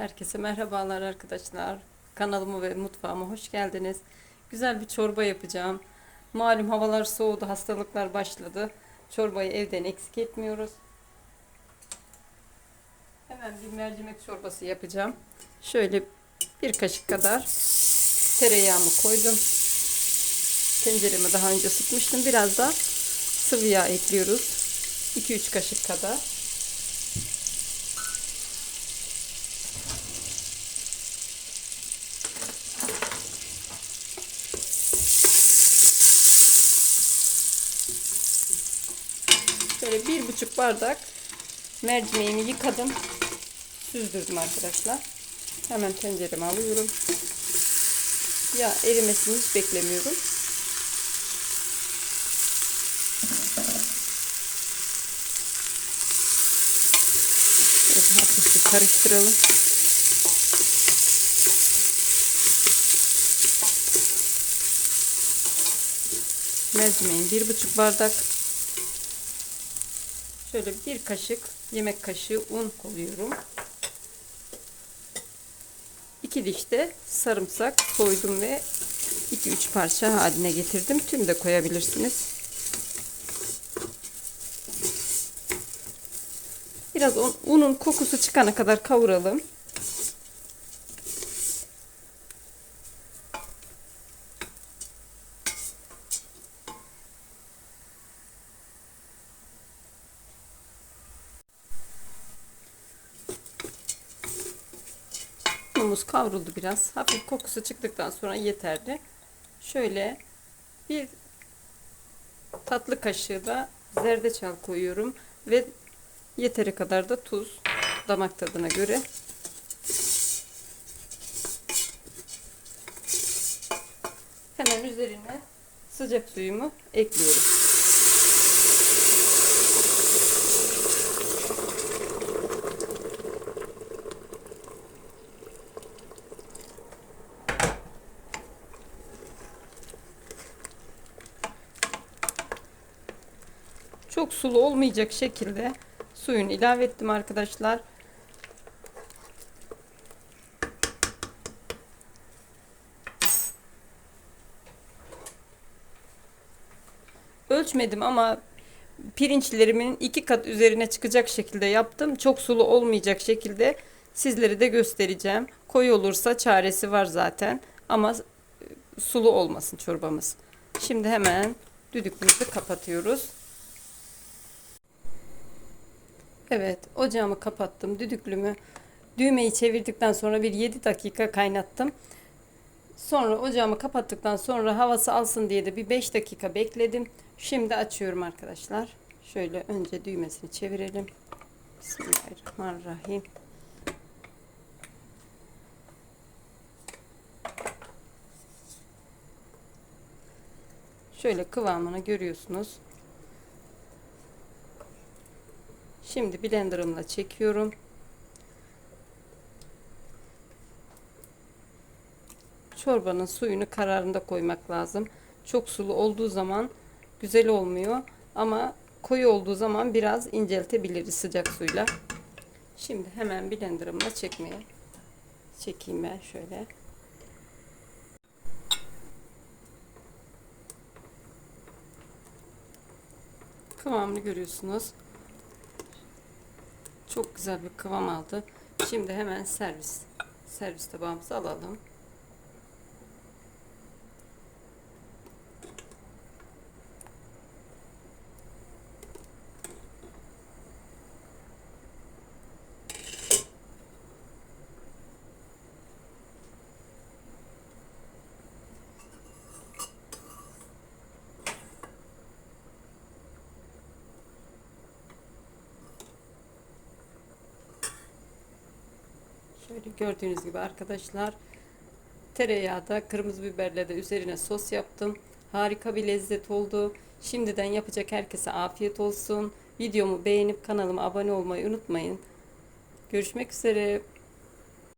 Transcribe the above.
Herkese merhabalar arkadaşlar. Kanalıma ve mutfağıma hoş geldiniz. Güzel bir çorba yapacağım. Malum havalar soğudu, hastalıklar başladı. Çorbayı evden eksik etmiyoruz. Hemen bir mercimek çorbası yapacağım. Şöyle bir kaşık kadar tereyağımı koydum. Tenceremi daha önce ısıtmıştım. Biraz da sıvı yağ ekliyoruz. 2-3 kaşık kadar. Şöyle bir buçuk bardak mercimeğimi yıkadım. Süzdürdüm arkadaşlar. Hemen tencereme alıyorum. Ya erimesini hiç beklemiyorum. Şöyle karıştıralım. Mercimeğin bir buçuk bardak. Şöyle bir kaşık yemek kaşığı un koyuyorum. İki diş de sarımsak soydum ve 2-3 parça haline getirdim. Tüm de koyabilirsiniz. Biraz un- unun kokusu çıkana kadar kavuralım. Unumuz kavruldu biraz. Hafif kokusu çıktıktan sonra yeterli. Şöyle bir tatlı kaşığı da zerdeçal koyuyorum ve yeteri kadar da tuz damak tadına göre. Hemen üzerine sıcak suyumu ekliyorum. Çok sulu olmayacak şekilde suyunu ilave ettim arkadaşlar. Ölçmedim ama pirinçlerimin iki kat üzerine çıkacak şekilde yaptım. Çok sulu olmayacak şekilde sizlere de göstereceğim. Koyu olursa çaresi var zaten ama sulu olmasın çorbamız. Şimdi hemen düdüklümüzü kapatıyoruz. Evet, ocağımı kapattım. Düdüklümü düğmeyi çevirdikten sonra bir 7 dakika kaynattım. Sonra ocağımı kapattıktan sonra havası alsın diye de bir 5 dakika bekledim. Şimdi açıyorum arkadaşlar. Şöyle önce düğmesini çevirelim. Bismillahirrahmanirrahim. Şöyle kıvamını görüyorsunuz. Şimdi blenderımla çekiyorum. Çorbanın suyunu kararında koymak lazım. Çok sulu olduğu zaman güzel olmuyor ama koyu olduğu zaman biraz inceltebiliriz sıcak suyla. Şimdi hemen blenderımla çekmeye çekeyim ben şöyle. Kıvamını görüyorsunuz. Çok güzel bir kıvam aldı. Şimdi hemen servis. Servis tabağımızı alalım. Şöyle gördüğünüz gibi arkadaşlar tereyağı da kırmızı biberle de üzerine sos yaptım. Harika bir lezzet oldu. Şimdiden yapacak herkese afiyet olsun. Videomu beğenip kanalıma abone olmayı unutmayın. Görüşmek üzere.